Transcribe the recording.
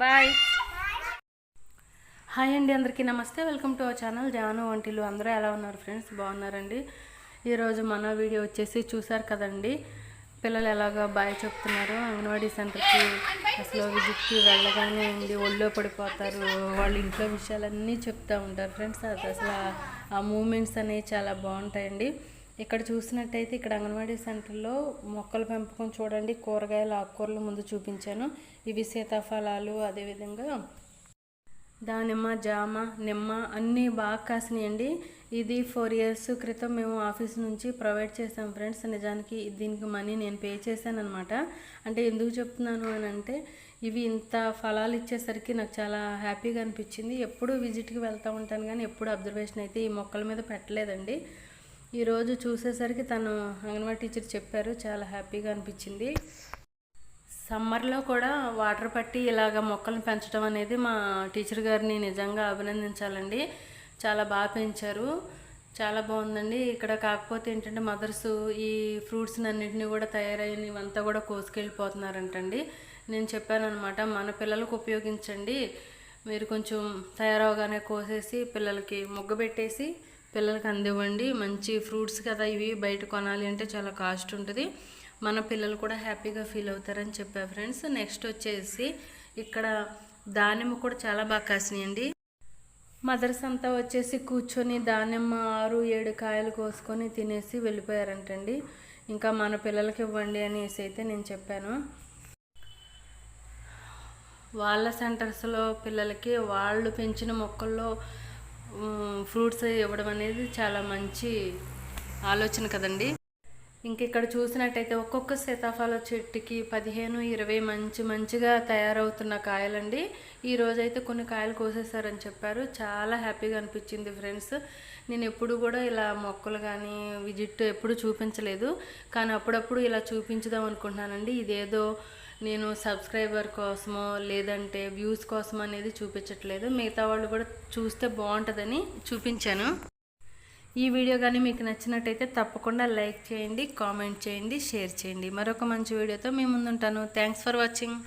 Bye. Hi అండి అందరికీ నమస్తే. Welcome to our channel Janu వంటిలు. అందరూ ఎలా ఉన్నారు ఫ్రెండ్స్? బాగున్నారండి. ఈరోజు మన వీడియో వచ్చేసి చూసారు కదండి. పిల్లలు ఎలాగో బాయ్ చెప్తున్నారు. అంగన్వాడీ సెంటర్కి అసలు విజిట్కి వెళ్ళగానే ఉండి ఒళ్ళో పడిపోతారు. వాళ్ళ ఇంట్లో విషయాలన్నీ చెప్తూ ఉంటారు. ఫ్రెండ్స్ అది అసలు ఆ మూమెంట్స్ అనేవి చాలా బాగుంటాయండి. ఇక్కడ చూసినట్టయితే ఇక్కడ అంగన్వాడీ సెంటర్లో మొక్కల పెంపకం చూడండి కూరగాయలు ఆకుకూరలు ముందు చూపించాను. ఇవి సీతాఫలాలు అదేవిధంగా దానిమ్మ జామ నిమ్మ అన్నీ బాగా కాసినాయండి. ఇది ఫోర్ ఇయర్స్ క్రితం మేము ఆఫీస్ నుంచి ప్రొవైడ్ చేసాం ఫ్రెండ్స్. నిజానికి దీనికి మనీ నేను పే చేశాను అనమాట అంటే ఎందుకు చెప్తున్నాను అని అంటే ఇవి ఇంత ఫలాలు ఇచ్చేసరికి నాకు చాలా హ్యాపీగా అనిపించింది. ఎప్పుడు విజిట్కి వెళ్తూ ఉంటాను కానీ ఎప్పుడు అబ్జర్వేషన్ అయితే ఈ మొక్కల మీద పెట్టలేదండి. ఈరోజు చూసేసరికి తను అంగన్వాడీ టీచర్ చెప్పారు చాలా హ్యాపీగా అనిపించింది. సమ్మర్లో కూడా వాటర్ పట్టి ఇలాగ మొక్కలను పెంచడం అనేది మా టీచర్ గారిని నిజంగా అభినందించాలండి. చాలా బాగా పెంచారు. చాలా బాగుందండి. ఇక్కడ కాకపోతే ఏంటంటే మదర్స్ ఈ ఫ్రూట్స్ అన్నింటినీ కూడా తయారైనవంతా కూడా కోసుకెళ్ళిపోతున్నారంటండి. నేను చెప్పాను అనమాట మన పిల్లలకు ఉపయోగించండి. మీరు కొంచెం తయారవగానే కోసేసి పిల్లలకి ముగ్గ పెట్టేసి పిల్లలకి అందివ్వండి. మంచి ఫ్రూట్స్ కదా ఇవి. బయట కొనాలి అంటే చాలా కాస్ట్ ఉంటుంది. మన పిల్లలు కూడా హ్యాపీగా ఫీల్ అవుతారని చెప్పా ఫ్రెండ్స్. నెక్స్ట్ వచ్చేసి ఇక్కడ దానిమ్మ కూడా చాలా బాగా కాసినాయండి. మదర్స్ అంతా వచ్చేసి కూర్చొని దానిమ్మ ఆరు ఏడు కాయలు కోసుకొని తినేసి వెళ్ళిపోయారంటండి. ఇంకా మన పిల్లలకి ఇవ్వండి అనేసి అయితే నేను చెప్పాను. వాళ్ళ సెంటర్స్లో పిల్లలకి వాళ్ళు పెంచిన మొక్కల్లో ఫ్రూట్స్ ఇవ్వడం అనేది చాలా మంచి ఆలోచన కదండి. ఇంక ఇక్కడ చూసినట్టయితే ఒక్కొక్క సీతాఫల చెట్టుకి పదిహేను ఇరవై మంచి మంచిగా తయారవుతున్న కాయలండి. ఈ రోజైతే కొన్ని కాయలు కోసేసారని చెప్పారు. చాలా హ్యాపీగా అనిపించింది ఫ్రెండ్స్. నేను ఎప్పుడు కూడా ఇలా మొక్కలు కానీ విజిట్ ఎప్పుడు చూపించలేదు. కానీ అప్పుడప్పుడు ఇలా చూపించుదాం అనుకుంటున్నానండి. ఇదేదో నేను సబ్స్క్రైబర్ కోసమో లేదంటే వ్యూస్ కోసం అనేది చూపించట్లేదు. మిగతా వాళ్ళు కూడా చూస్తే బాగుంటుందని చూపించాను. ఈ వీడియో కానీ మీకు నచ్చినట్టయితే తప్పకుండా లైక్ చేయండి కామెంట్ చేయండి షేర్ చేయండి. మరొక మంచి వీడియోతో మీ ముందుంటాను. Thanks for watching